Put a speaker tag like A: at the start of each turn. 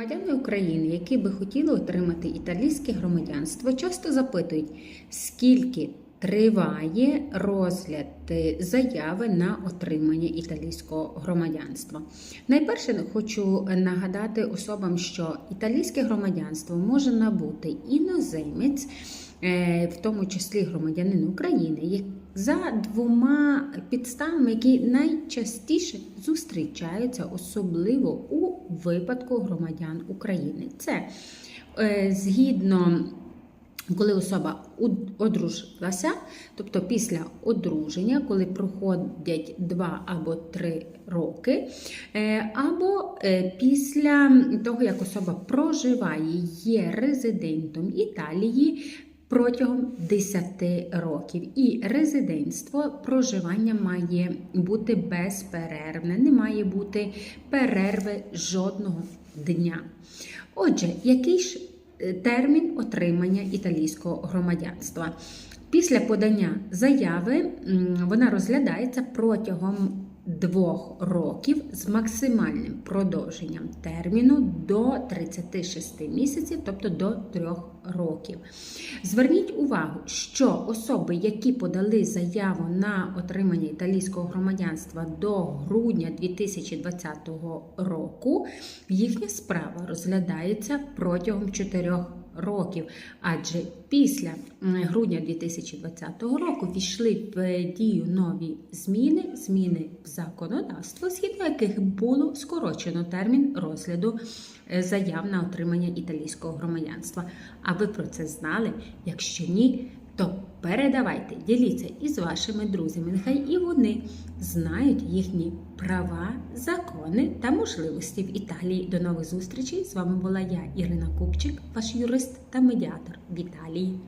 A: Громадяни України, які би хотіли отримати італійське громадянство, часто запитують, скільки триває розгляд е, заяви на отримання італійського громадянства. Найперше хочу нагадати особам, що італійське громадянство може набути іноземець, е, в тому числі громадянин України, за двома підставами, які найчастіше зустрічаються, особливо у випадку громадян України. Це е, згідно. Коли особа одружилася, тобто після одруження, коли проходять два або три роки, е, або е, після того, як особа проживає, є резидентом Італії протягом 10 років. І резидентство проживання має бути безперервне, не має бути перерви жодного дня. Отже, який ж е, термін отримання італійського громадянства? Після подання заяви вона розглядається протягом двох років з максимальним продовженням терміну до 36 місяців, тобто до трьох років. Зверніть увагу, що особи, які подали заяву на отримання італійського громадянства до грудня 2020 року, їхня справа розглядається протягом 4 років, адже після грудня 2020 року війшли в дію нові зміни, зміни в законодавство, згідно яких було скорочено термін розгляду е, заяв на отримання італійського громадянства. А ви про це знали? Якщо ні, то передавайте, діліться із вашими друзями. Нехай і вони знають їхні права, закони та можливості в Італії. До нових зустрічей! З вами була я, Ірина Купчик, ваш юрист та медіатор в Італії.